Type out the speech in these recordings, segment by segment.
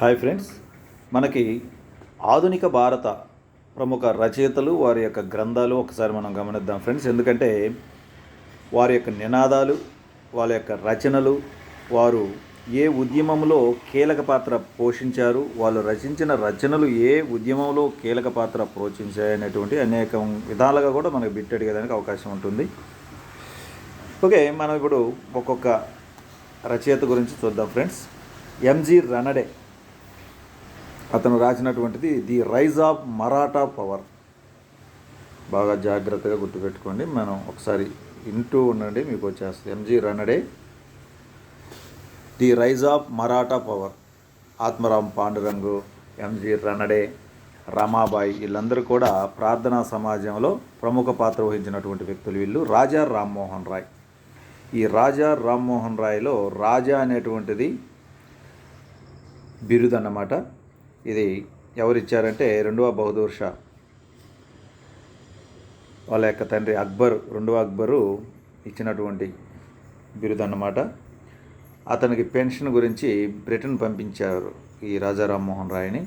Hi friends. మనకి ఆధునిక భారత ప్రముఖ రచయితలు వారి యొక్క గ్రంథాలు ఒకసారి మనం గమనిద్దాం ఫ్రెండ్స్. ఎందుకంటే వారి యొక్క నినాదాలు వాళ్ళ యొక్క రచనలు వారు ఏ ఉద్యమంలో కీలక పాత్ర పోషించారు వాళ్ళు రచించిన రచనలు ఏ ఉద్యమంలో కీలక పాత్ర పోషించాయనేటువంటి అనేక విధాలుగా కూడా మనకు బిట్టడిగేదానికి అవకాశం ఉంటుంది. ఓకే మనం ఇప్పుడు ఒక్కొక్క రచయిత గురించి చూద్దాం ఫ్రెండ్స్. ఎంజి రనడే అతను రాసినటువంటిది the rise of Maratha power. బాగా జాగ్రత్తగా గుర్తుపెట్టుకోండి. మనం ఒకసారి వింటూ ఉండండి మీకు వచ్చేస్తుంది. MG Ranade the rise of Maratha power. Atmaram Pandurang MG Ranade Ramabai వీళ్ళందరూ కూడా ప్రార్థనా సమాజంలో ప్రముఖ పాత్ర వహించినటువంటి వ్యక్తులు వీళ్ళు. రాజా రామ్మోహన్ రాయ్. ఈ రాజా రామ్మోహన్ రాయ్లో రాజా అనేటువంటిది బిరుదు అన్నమాట ఇది ఎవరిచ్చారంటే రెండవ బహదూర్ షా. వాళ్ళ యొక్క తండ్రి అక్బర్ రెండవ అక్బరు ఇచ్చినటువంటి బిరుదు అన్నమాట అతనికి పెన్షన్ గురించి బ్రిటన్ పంపించారు ఈ రాజా రామ్మోహన్ రాయ్ని.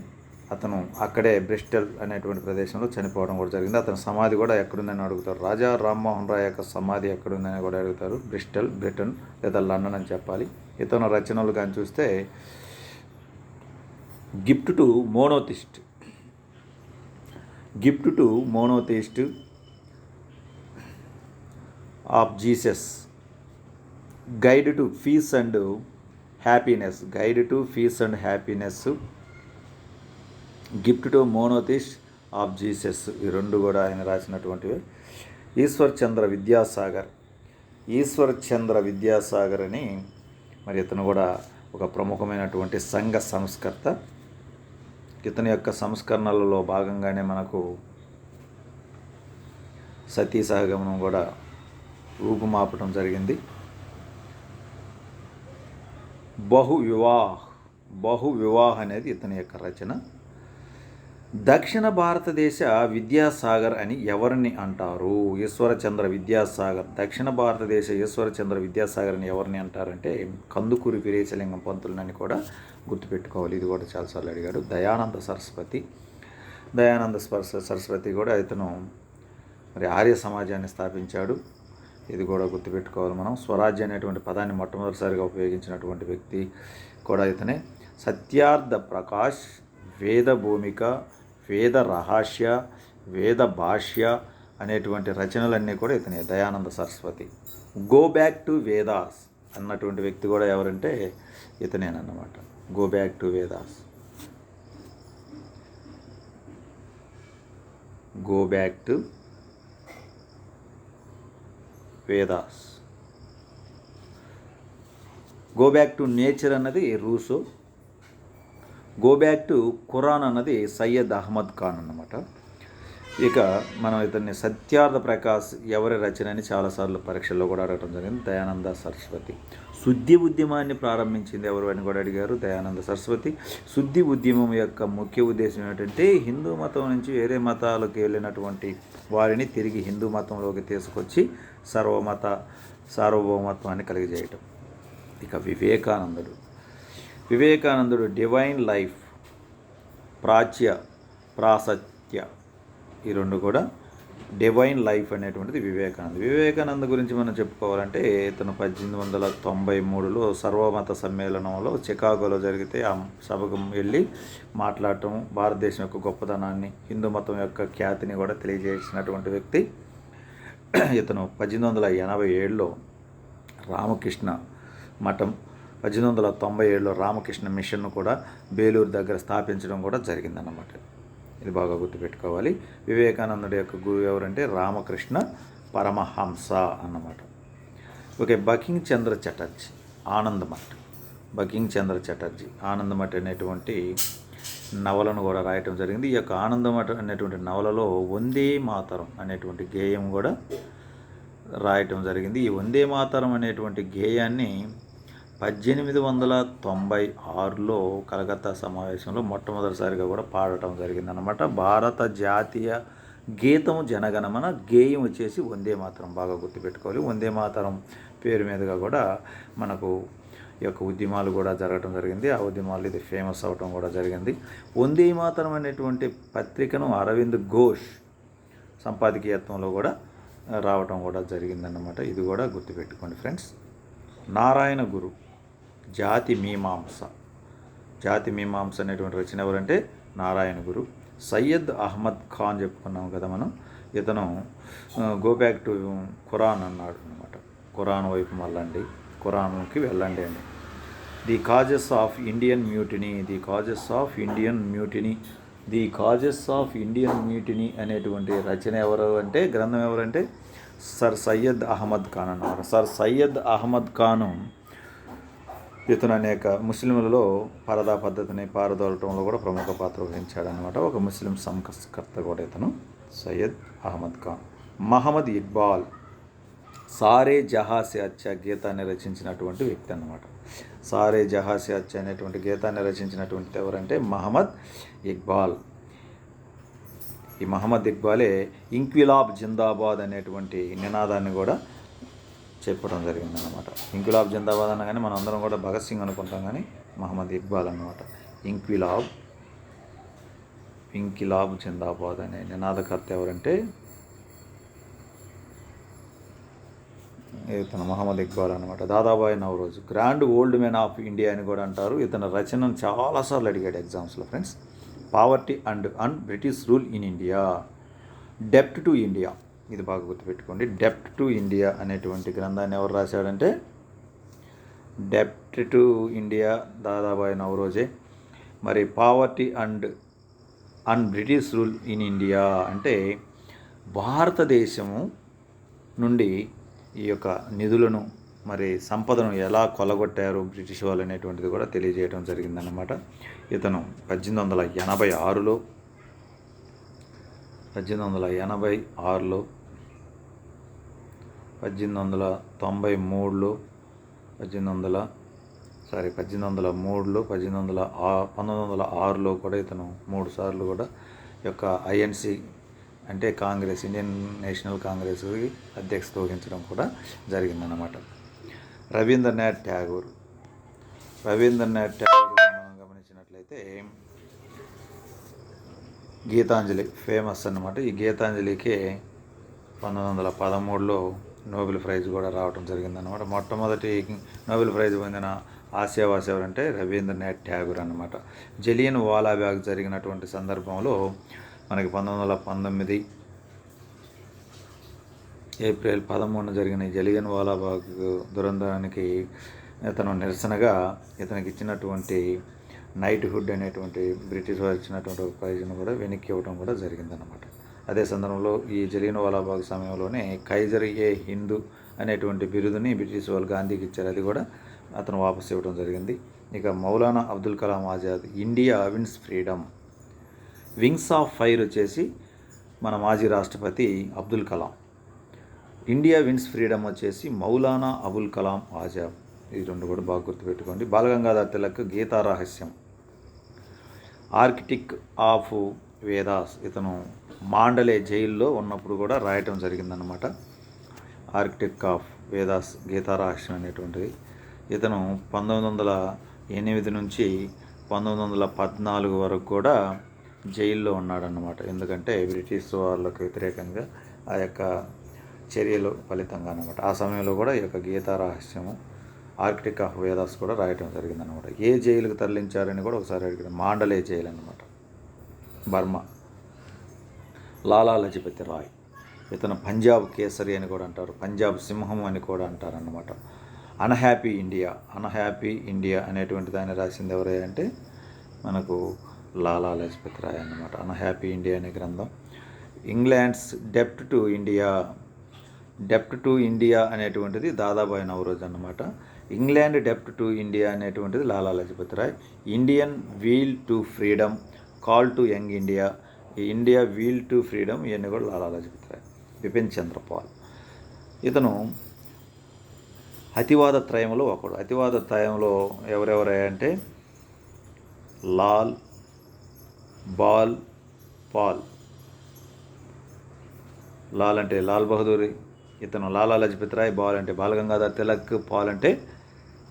అతను అక్కడే బ్రిస్టల్ అనేటువంటి ప్రదేశంలో చనిపోవడం కూడా జరిగింది. అతని సమాధి కూడా ఎక్కడుందని అడుగుతారు. రాజా రామ్మోహన్ రాయ్ యొక్క సమాధి ఎక్కడుందని కూడా అడుగుతారు. బ్రిస్టల్ బ్రిటన్ లేదా లండన్ అని చెప్పాలి. ఇతను రచనలు కానీ చూస్తే gift to monotheist gift to monotheist of Jesus. Guide to peace and happiness. Guide to peace and happiness. Gift to monotheist of Jesus. ఈ రెండు కూడా ఆయన రాసినటువంటివి. ఈశ్వర్ చంద్ర విద్యాసాగర్. ఈశ్వర్ చంద్ర విద్యాసాగర్ అని మరి ఇతను కూడా ఒక ప్రముఖమైనటువంటి సంఘ సంస్కర్త. ఇతని యొక్క సంస్కరణలలో భాగంగానే మనకు సతీ సహగమనం కూడా రూపుమాపటం జరిగింది. బహు వివాహ్ బహు వివాహ్ అనేది ఇతని యొక్క రచన. దక్షిణ భారతదేశ విద్యాసాగర్ అని ఎవరిని అంటారు? ఈశ్వరచంద్ర విద్యాసాగర్. దక్షిణ భారతదేశ ఈశ్వరచంద్ర విద్యాసాగర్ అని ఎవరిని అంటారంటే కందుకూరి వీరేశలింగం పంతులని కూడా గుర్తుపెట్టుకోవాలి. ఇది కూడా చాలాసార్లు అడిగాడు. దయానంద సరస్వతి. దయానంద స్పర్శ సరస్వతి కూడా ఇతను మరి ఆర్య సమాజాన్ని స్థాపించాడు. ఇది కూడా గుర్తుపెట్టుకోవాలి మనం. స్వరాజ్య అనేటువంటి పదాన్ని మొట్టమొదటిసారిగా ఉపయోగించినటువంటి వ్యక్తి కూడా ఇతనే. సత్యార్థ ప్రకాష్ వేద భూమిక వేద రహస్య వేద భాష్య అనేటువంటి రచనలన్నీ కూడా ఇతనే Dayananda Saraswati. Go back to Vedas అన్నటువంటి వ్యక్తి కూడా ఎవరంటే ఇతనేనన్నమాట. Go back to Vedas go back to Vedas go back to nature అన్నది Rousseau go back to Quran అన్నది సయ్యద్ అహ్మద్ ఖాన్ అన్నమాట. ఇక మనం ఇతన్ని సత్యార్థ ప్రకాశ్ ఎవరి రచన అని చాలాసార్లు పరీక్షల్లో కూడా అడగడం జరిగింది. దయానంద సరస్వతి. శుద్ధి ఉద్యమాన్ని ప్రారంభించింది ఎవరు అని కూడా అడిగారు దయానంద సరస్వతి. శుద్ధి ఉద్యమం యొక్క ముఖ్య ఉద్దేశం ఏంటంటే హిందూ మతం నుంచి వేరే మతాలకు వెళ్ళినటువంటి వారిని తిరిగి హిందూ మతంలోకి తీసుకొచ్చి సర్వమత సార్వభౌమత్వాన్ని కలిగజేయటం. ఇక వివేకానందుడు. వివేకానందుడు డివైన్ లైఫ్ ప్రాచ్య ప్రాసత్య ఈ రెండు కూడా డివైన్ లైఫ్ అనేటువంటిది వివేకానంద. వివేకానంద గురించి మనం చెప్పుకోవాలంటే ఇతను పద్దెనిమిది వందల తొంభై మూడులో సర్వమత సమ్మేళనంలో చికాగోలో జరిగితే ఆ సభకు వెళ్ళి మాట్లాడటం భారతదేశం యొక్క గొప్పతనాన్ని హిందూ మతం యొక్క ఖ్యాతిని కూడా తెలియజేసినటువంటి వ్యక్తి. ఇతను పద్దెనిమిది వందల ఎనభై ఏడులో రామకృష్ణ మఠం పద్దెనిమిది వందల తొంభై ఏడులో రామకృష్ణ మిషన్ను కూడా బేలూరు దగ్గర స్థాపించడం కూడా జరిగిందన్నమాట. ఇది బాగా గుర్తుపెట్టుకోవాలి. వివేకానందుడి యొక్క గురువు ఎవరంటే రామకృష్ణ పరమహంస అన్నమాట. ఓకే బకింగ్ చంద్ర చటర్జీ ఆనందమఠ్ బకింగ్ చంద్ర చటర్జీ ఆనందమఠ్ అనేటువంటి నవలను కూడా రాయటం జరిగింది. ఈ యొక్క ఆనందమఠ అనేటువంటి నవలలో వందే మాతరం అనేటువంటి గేయం కూడా రాయటం జరిగింది. ఈ వందే మాతరం అనేటువంటి గేయాన్ని పద్దెనిమిది వందల తొంభై ఆరులో కలకత్తా సమావేశంలో మొట్టమొదటిసారిగా కూడా పాడటం జరిగిందనమాట భారత జాతీయ గీతం జనగణమన గేయం వచ్చేసి వందే మాతరం బాగా గుర్తుపెట్టుకోవాలి. వందే మాతరం పేరు మీదుగా కూడా మనకు ఈ యొక్క ఉద్యమాలు కూడా జరగడం జరిగింది. ఆ ఉద్యమాలు ఇది ఫేమస్ అవటం కూడా జరిగింది. వందే మాతరం అనేటువంటి పత్రికను అరవింద్ ఘోష్ సంపాదకీయత్వంలో కూడా రావటం కూడా జరిగిందన్నమాట. ఇది కూడా గుర్తుపెట్టుకోండి ఫ్రెండ్స్. నారాయణ గురు. జాతి మీమాంస. జాతి మీమాంస అనేటువంటి రచన ఎవరంటే నారాయణ గురు. సయ్యద్ అహ్మద్ ఖాన్ చెప్పుకున్నాం కదా మనం. ఇతను గో బ్యాక్ టు ఖురాన్ అన్నాడు అనమాట ఖురాన్ వైపు మళ్ళండి. ఖురాన్కి వెళ్ళండి అండి. The causes of Indian mutiny the causes of Indian mutiny the causes of Indian mutiny అనేటువంటి రచన ఎవరు అంటే గ్రంథం ఎవరంటే సర్ సయ్యద్ అహ్మద్ ఖాన్ అన్నమాట సర్ సయ్యద్ అహ్మద్ ఖాను ఇతను అనేక ముస్లింలలో పరదా పద్ధతిని పారదోలటంలో కూడా ప్రముఖ పాత్ర వహించాడనమాట ఒక ముస్లిం సంస్కర్త కూడా ఇతను సయ్యద్ అహ్మద్ ఖాన్. మహమ్మద్ ఇక్బాల్ సారే జహాసే అచ్చ గీతాన్ని రచించినటువంటి వ్యక్తి అన్నమాట. సారే జహాసే అచ్చ అనేటువంటి గీతాన్ని రచించినటువంటి ఎవరంటే మహమ్మద్ ఇక్బాల్. ఈ మహమ్మద్ ఇక్బాలే ఇంక్విలాబ్ జిందాబాద్ అనేటువంటి నినాదాన్ని కూడా చెప్పడం జరిగిందనమాట ఇంక్విలాబ్ జిందాబాద్ అనగానే మనం అందరం కూడా భగత్ సింగ్ అనుకుంటాం కానీ మహమ్మద్ ఇక్బాల్ అనమాట ఇంక్విలాబ్ ఇంకిలాబ్ జిందాబాద్ అనే నినాదకర్త ఎవరంటే ఇతను మహమ్మద్ ఇక్బాల్ అనమాట Dadabhai Naoroji grand old man of India అని కూడా అంటారు. ఇతని రచనను చాలాసార్లు అడిగాడు ఎగ్జామ్స్లో friends. Poverty and and British rule in India డెప్ట్ to India ఇది బాగా గుర్తుపెట్టుకోండి. డెప్ట్ టు ఇండియా అనేటువంటి గ్రంథాన్ని ఎవరు రాశాడంటే? డెప్ట్ టు ఇండియా దాదాబాయి నవరోజే. మరి poverty and un British rule in India అంటే భారతదేశము నుండి ఈ యొక్క నిధులను మరి సంపదను ఎలా కొలగొట్టారు బ్రిటిష్ వాళ్ళు అనేటువంటిది కూడా తెలియజేయడం జరిగిందన్నమాట. ఇతను పద్దెనిమిది వందల ఎనభై ఆరులో పద్దెనిమిది వందల ఎనభై ఆరులో పద్దెనిమిది వందల తొంభై మూడులో పద్దెనిమిది వందల సారీ పద్దెనిమిది వందల మూడులో పద్దెనిమిది వందల ఆ- పంతొమ్మిది వందల ఆరులో కూడా ఇతను మూడు సార్లు కూడా యొక్క ఐఎన్సి అంటే కాంగ్రెస్ ఇండియన్ నేషనల్ కాంగ్రెస్కి అధ్యక్షత వహించడం కూడా జరిగిందన్నమాట. రవీంద్రనాథ్ ట్యాగూర్ రవీంద్రనాథ్ ట్యాగూర్ మనం గమనించినట్లయితే గీతాంజలి ఫేమస్ అన్నమాట. ఈ గీతాంజలికి పంతొమ్మిది వందల పదమూడులో నోబెల్ ప్రైజ్ కూడా రావడం జరిగిందనమాట మొట్టమొదటి నోబెల్ ప్రైజ్ పొందిన ఆసియావాసి ఎవరంటే రవీంద్రనాథ్ ట్యాగూర్ అనమాట జలియన్ వాలాబాగ్ జరిగినటువంటి సందర్భంలో మనకి పంతొమ్మిది వందల పంతొమ్మిది ఏప్రిల్ పదమూడున జరిగిన జలియన్ వాలాబాగ్ దురంతానికి ఇతను నిరసనగా ఇతనికి ఇచ్చినటువంటి నైట్ హుడ్ అనేటువంటి బ్రిటిష్ వారు ఇచ్చినటువంటి ఒక ప్రైజ్ను కూడా వెనక్కి ఇవ్వడం కూడా జరిగిందనమాట అదే సందర్భంలో ఈ జలియన్ వాలాబాగ్ సమయంలోనే కైజర్ ఏ హిందూ అనేటువంటి బిరుదుని బ్రిటిష్ వాళ్ళు గాంధీకి ఇచ్చారు. అది కూడా అతను వాపస్ ఇవ్వడం జరిగింది. ఇక Maulana Abdul Kalam Azad India wins freedom wings of fire వచ్చేసి మన మాజీ రాష్ట్రపతి Abdul Kalam. India wins freedom వచ్చేసి మౌలానా అబుల్ కలాం ఆజాద్. ఈ రెండు కూడా బాగా గుర్తుపెట్టుకోండి. బాలగంగాధర్ తిలక్ గీతా రహస్యం. ఆర్కిటిక్ ఆఫ్ వేదాస్ ఇతను మాండలే జైల్లో ఉన్నప్పుడు కూడా రాయటం జరిగిందనమాట ఆర్కిటిక్ ఆఫ్ వేదాస్ గీతా రహస్యం అనేటువంటిది. ఇతను పంతొమ్మిది వందల ఎనిమిది నుంచి పంతొమ్మిది వందల పద్నాలుగు వరకు కూడా జైల్లో ఉన్నాడనమాట ఎందుకంటే బ్రిటిష్ వాళ్ళకు వ్యతిరేకంగా ఆ యొక్క చర్యలు ఫలితంగా అనమాట ఆ సమయంలో కూడా ఈ యొక్క గీతారహస్యము ఆర్కిటెక్ ఆఫ్ వేదాస్ కూడా రాయటం జరిగిందనమాట ఏ జైలుకు తరలించారని కూడా ఒకసారి అడిగిన మాండలే జైలు అనమాట బర్మ. లాలా లజపతి రాయ్. ఇతను పంజాబ్ కేసరి అని కూడా అంటారు. పంజాబ్ సింహం అని కూడా అంటారు అన్నమాట అన్హ్యాపీ ఇండియా. అన్హ్యాపీ ఇండియా అనేటువంటి దాన్ని రాసింది ఎవరే అంటే మనకు లాలా లజపతి రాయ్ అన్నమాట. అన్హ్యాపీ ఇండియా అనే గ్రంథం. ఇంగ్లాండ్స్ డెప్ట్ టు ఇండియా. డెప్ట్ టు ఇండియా అనేటువంటిది దాదాబాయి నవరోజ్ అన్నమాట. ఇంగ్లాండ్ డెప్ట్ టు ఇండియా అనేటువంటిది Lala Lajpat Rai Indian wheel to freedom call to young India. India wheel to freedom ఇవన్నీ కూడా లాలా లజపతి రాయ్ బిపిన్ చంద్రపాల్. ఇతను అతివాద త్రయంలో ఒకడు. అతివాద త్రయంలో ఎవరెవరంటే లాల్ బాల్ పాల్. లాల్ అంటే లాల్ బహదూరి ఇతను లాలా లజపతి రాయ్ బాల్ అంటే బాలగంగాధర్ తిలక్ పాల్ అంటే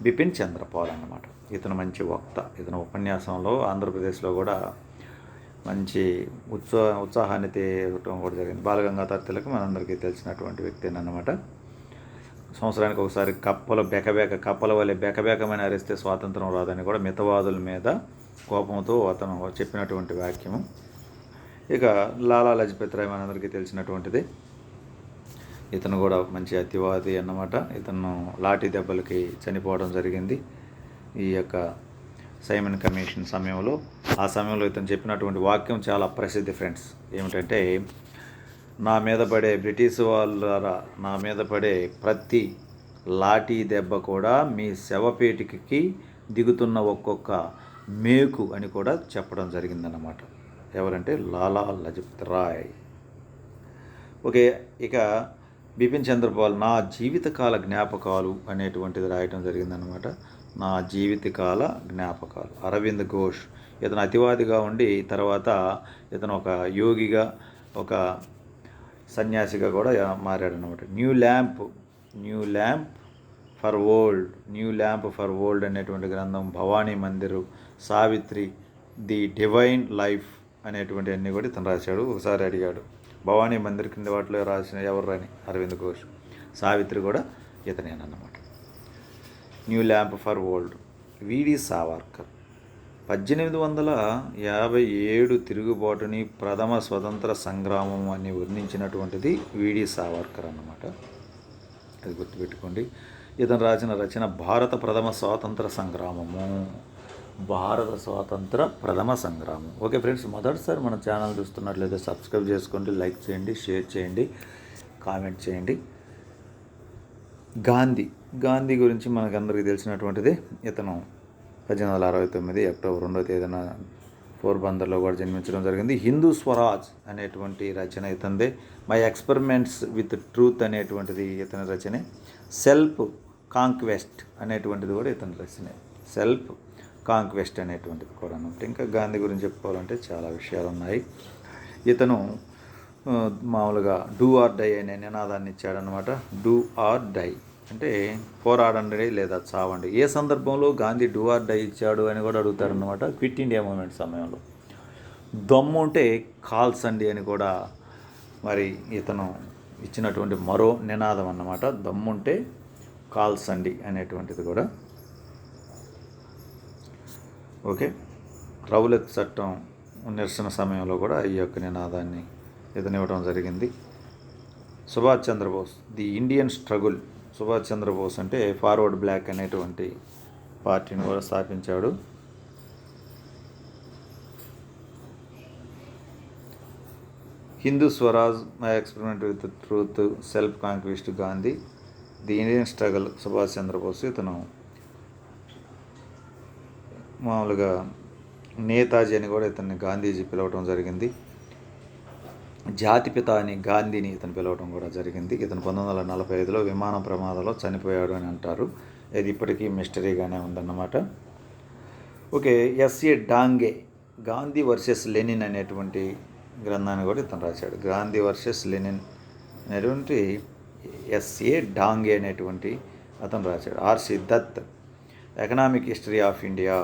బిపిన్ చంద్రపాల్ అన్నమాట. ఇతను మంచి వక్త. ఇతను ఉపన్యాసంలో ఆంధ్రప్రదేశ్లో కూడా మంచి ఉత్సాహ ఉత్సాహాన్ని తేవటం కూడా జరిగింది. బాలగంగాధర తిలక్ మనందరికీ తెలిసినటువంటి వ్యక్తి అన్నమాట. సంవత్సరానికి ఒకసారి కప్పలు బెకబెక కప్పల వల్లే బెకబెకమని అరిస్తే స్వాతంత్రం రాదని కూడా మితవాదుల మీద కోపంతో అతను చెప్పినటువంటి వాక్యము. ఇక లాలా లజపతి రాయ్ మనందరికీ తెలిసినటువంటిది. ఇతను కూడా మంచి అతివాది అన్నమాట. ఇతను లాఠీ దెబ్బలకి చనిపోవడం జరిగింది. ఈ యొక్క సైమన్ కమిషన్ సమయంలో ఆ సమయంలో ఇతను చెప్పినటువంటి వాక్యం చాలా ప్రసిద్ధి ఫ్రెండ్స్. ఏమిటంటే నా మీద పడే బ్రిటిష్ వాళ్ళ నా మీద పడే ప్రతి లాఠీ దెబ్బ కూడా మీ శవపేటికి దిగుతున్న ఒక్కొక్క మేకు అని కూడా చెప్పడం జరిగిందన్నమాట. ఎవరంటే లాలా లజపత్ రాయ్. ఓకే ఇక బిపిన్ చంద్రపాల్ నా జీవితకాల జ్ఞాపకాలు అనేటువంటిది రాయటం జరిగిందనమాట నా జీవితకాల జ్ఞాపకాలు. అరవింద్ ఘోష్ ఇతను అతివాదిగా ఉండి తర్వాత ఇతను ఒక యోగిగా ఒక సన్యాసిగా కూడా మారాడనమాట new lamp new lamp for world new lamp for world అనేటువంటి గ్రంథం Bhavani Mandir Savitri the divine life అనేటువంటి అన్నీ కూడా ఇతను రాశాడు ఒకసారి అడిగాడు. భవానీ మందిర్ కింద వాటిలో రాసిన ఎవరు రాని అరవింద్ ఘోష్ సావిత్రి కూడా ఇతనేనన్నమాట new lamp for old VD Savarkar. పద్దెనిమిది వందల యాభై ఏడు తిరుగుబాటుని ప్రథమ స్వతంత్ర సంగ్రామం అని వర్ణించినటువంటిది విడి సావర్కర్ అన్నమాట. అది గుర్తుపెట్టుకోండి. ఇతను రాసిన రచన భారత ప్రథమ స్వాతంత్ర సంగ్రామము. భారత స్వాతంత్ర ప్రథమ సంగ్రామం. ఓకే ఫ్రెండ్స్ మొదటిసారి మన ఛానల్ చూస్తున్నట్లయితే సబ్స్క్రైబ్ చేసుకోండి లైక్ చేయండి షేర్ చేయండి కామెంట్ చేయండి. గాంధీ గాంధీ గురించి మనకందరికీ తెలిసినటువంటిది ఇతను పద్దెనిమిది వందల అరవై తొమ్మిది అక్టోబర్ రెండో తేదీన పోర్బందర్లో కూడా జన్మించడం జరిగింది. హిందూ స్వరాజ్ అనేటువంటి రచన ఇతందే మై ఎక్స్పెరిమెంట్స్ విత్ ట్రూత్ అనేటువంటిది ఇతని రచనే. సెల్ఫ్ కాంక్వెస్ట్ అనేటువంటిది కూడా ఇతని రచనే. సెల్ఫ్ కాంక్వెస్ట్ అనేటువంటిది కూడా అనమాట ఇంకా గాంధీ గురించి చెప్పుకోవాలంటే చాలా విషయాలు ఉన్నాయి ఇతను మామూలుగా డూ ఆర్ డై అనే నినాదాన్ని ఇచ్చాడనమాట డూ ఆర్ డై. అంటే పోరాడండి లేదా చావండి. ఏ సందర్భంలో గాంధీ డూ ఆర్ డై ఇచ్చాడు అని కూడా అడుగుతారనమాట క్విట్ ఇండియా మూమెంట్ సమయంలో. దమ్ము ఉంటే కాల్సండి అని కూడా మరి ఇతను ఇచ్చినటువంటి మరో నినాదం అన్నమాట. దమ్ముంటే కాల్సండి అనేటువంటిది కూడా. ఓకే. రౌలత్ చట్టం నిరసన సమయంలో కూడా ఈ యొక్క నినాదాన్ని ఇతను జరిగింది. Subhash Chandrabose the Indian struggle. Subhash Chandrabose అంటే ఫార్వర్డ్ బ్లాక్ అనేటువంటి పార్టీని కూడా స్థాపించాడు. Hindu Swaraj my experiment with truth self conquest Gandhi the Indian struggle. Subhash Chandrabose ఇతను మామూలుగా నేతాజీ అని కూడా ఇతన్ని గాంధీజీ పిలవటం జరిగింది. జాతిపిత అని గాంధీని ఇతను పిలవటం కూడా జరిగింది. ఇతను పంతొమ్మిది వందల నలభై ఐదులో విమాన ప్రమాదంలో చనిపోయాడు అని అంటారు. ఇది ఇప్పటికీ మిస్టరీగానే ఉందన్నమాట. Okay SA Dange Gandhi versus Lenin అనేటువంటి గ్రంథాన్ని కూడా ఇతను రాశాడు. గాంధీ వర్సెస్ లెనిన్ అనేటువంటి ఎస్ఏ డాంగే అనేటువంటి అతను రాశాడు. RC Dutt economic history of India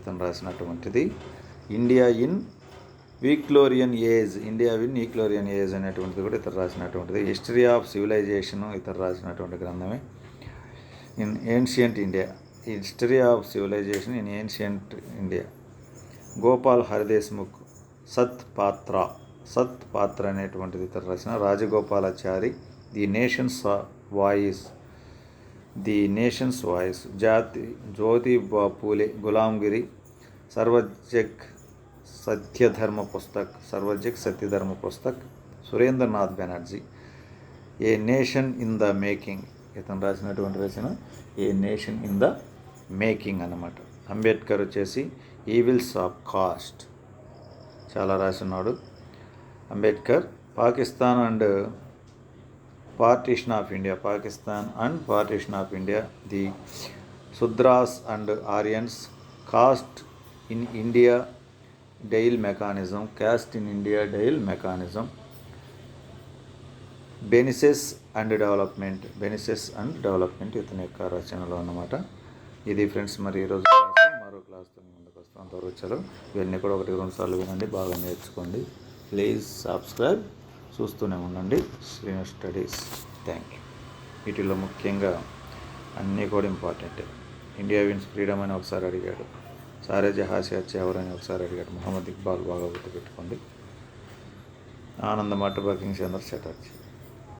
ఇతను రాసినటువంటిది. India in Victorian age India in Victorian age అనేటువంటిది కూడా ఇతను రాసినటువంటిది. హిస్టరీ ఆఫ్ సివిలైజేషన్ ఇతను రాసినటువంటి గ్రంథమే. In ancient India history of civilisation in ancient India Gopal Hari Deshmukh Sat Patra Sat Patra అనేటువంటిది ఇతను రాసిన Rajagopalachari the nation's voice the nation's voice. జాతి Jyotiba Phule Gulamgiri Sarvajanik Satyadharma Pustak Sarvajanik Satyadharma Pustak Surendranath Banerjee a nation in the making. ఇతను రాసినటువంటి రచన a nation in the making అన్నమాట. అంబేద్కర్ వచ్చేసి evils of caste. చాలా రాసినాడు. Ambedkar Pakistan and partition of India Pakistan and partition of India the Sudras and Aryans caste in India their mechanism caste in India their mechanism genesis and development genesis and development ఇతని యొక్క రచనలో అన్నమాట. ఇది friends మరి ఈరోజు మరో క్లాస్తో ముందుకు వస్తాం. అంతవరకు వచ్చారు ఇవన్నీ కూడా ఒకటి రెండు సార్లు వినండి. బాగా నేర్చుకోండి. Please subscribe. చూస్తూనే ఉండండి. శ్రీను స్టడీస్. Thank you. వీటిలో ముఖ్యంగా అన్నీ కూడా ఇంపార్టెంటే. ఇండియా విన్స్ ఫ్రీడమ్ అని ఒకసారి అడిగాడు. సారే జహాసి వచ్చి ఎవరని ఒకసారి అడిగాడు. మొహమ్మద్ ఇక్బాల్ బాగా గుర్తుపెట్టుకోండి ఆనందం బకింగ్ చంద్ర చటర్జీ.